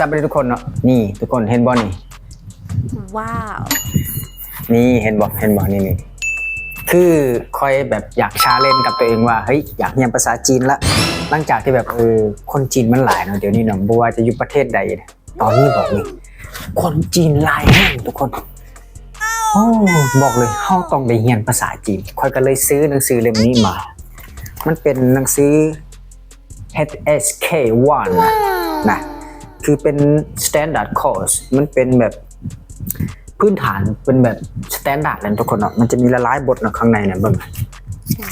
ศัพท์เลยทุกคนเนาะนี่ทุกคนเห็นบ่นี่ว้าว นี่เห็นบ่เห็นบ่นี่นี่คือคอยแบบอยากชาเลนจ์กับตัวเองว่าเฮ้ยอยากเรียนภาษาจีนละหลังจากที่แบบเออคนจีนมันหลายเนาะเดี๋ยวนี้เนาะบ่ว่าจะอยู่ประเทศใดเนี่ยตอนนี้บอกเลยคนจีนหลายแห่งทุกคนโอ้บอกเลยเฮาต้องได้เรียนภาษาจีนคอยก็เลยซื้อหนังสือเล่มนี้มา มันเป็นหนังสือ HSK1 นะนะ คือเป็น standard course มันเป็นแบบพื้นฐานเป็นแบบ standard เลยทุกคนเนาะมันจะมีละลายบทเนาะข้างในเนี่ยเบิ่ง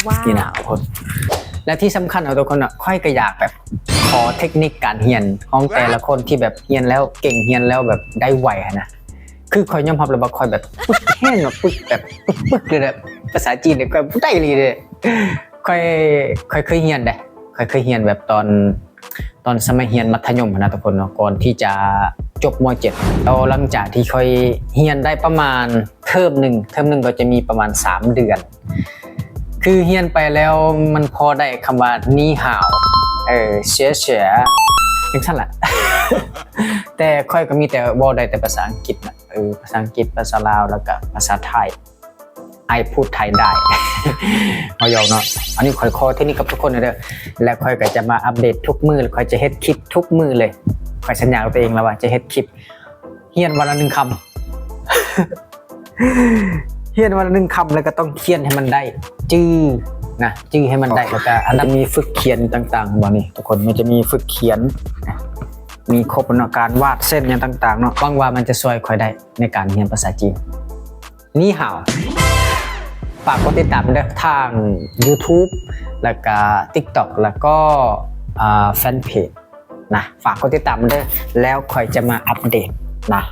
ว้าวนี่นะทุกคนและที่สำคัญเอาทุกคนเนาะค่อยก็อยากแบบขอเทคนิคการเรียนของแต่ละคนที่แบบเรียนแล้วเก่งเรียนแล้วแบบได้ไวอะนะคือคอยยอมรับเลยว่าคอยแบบปึ๊กแห้งแบบปึ๊กแบบปึ๊กปึ๊กเลยแบบภาษาจีนเนี่ยคอยพูดได้เลยเลยคอยคอยเคยเรียนได้คอยเคยเรียนแบบตอน ตอนสมัยเรียนมัธยมอะนะทุกคนเนาะก่อนที่จะจบม .7 แล้วหลังจากที่ค่อยเรียนได้ประมาณเทอมหนึ่งเทอมหนึ่งก็จะมีประมาณ 3 เดือน คือเรียนไปแล้วมันพอได้คำว่านี่ห่าวเออเสียเสียจังสั่นแหละแต่ค่อยก็มีแต่เว่าได้แต่ภาษาอังกฤษนะเออภาษาอังกฤษภาษาลาวแล้วก็ภาษาไทย ไอพูดไทยได้เอาหยอกเนาะอันนี้ค่อยคอเทคนิคกับทุกคนเลยเด้อและค่อยก็จะมาอัปเดตทุกมือเลยค่อยจะเฮ็ดคลิปทุกมือเลยค่อยสัญญากับตัวเองแล้วว่าจะเฮ็ดคลิปเฮียนวันละหนึ่งคำเฮียนวันละหนึ่งคำแล้วก็ต้องเขียนให้มันได้ จื้อนะจื้อให้มันได้แล้วก็อันนั้นมีฝึกเขียนต่างๆบ่นี่ทุกคนมันจะมีฝึกเขียนมีครบเนาะการวาดเส้นอย่างต่างๆเนาะหวังว่ามันจะช่วยค่อยได้ในการเรียนภาษาจีนนี่ห่าว ฝากกดติดตามด้วยทาง YouTube แล้วก็ TikTok แล้วก็แฟนเพจนะฝากกดติดตามด้วยแล้วค่อยจะมาอัปเดตนะ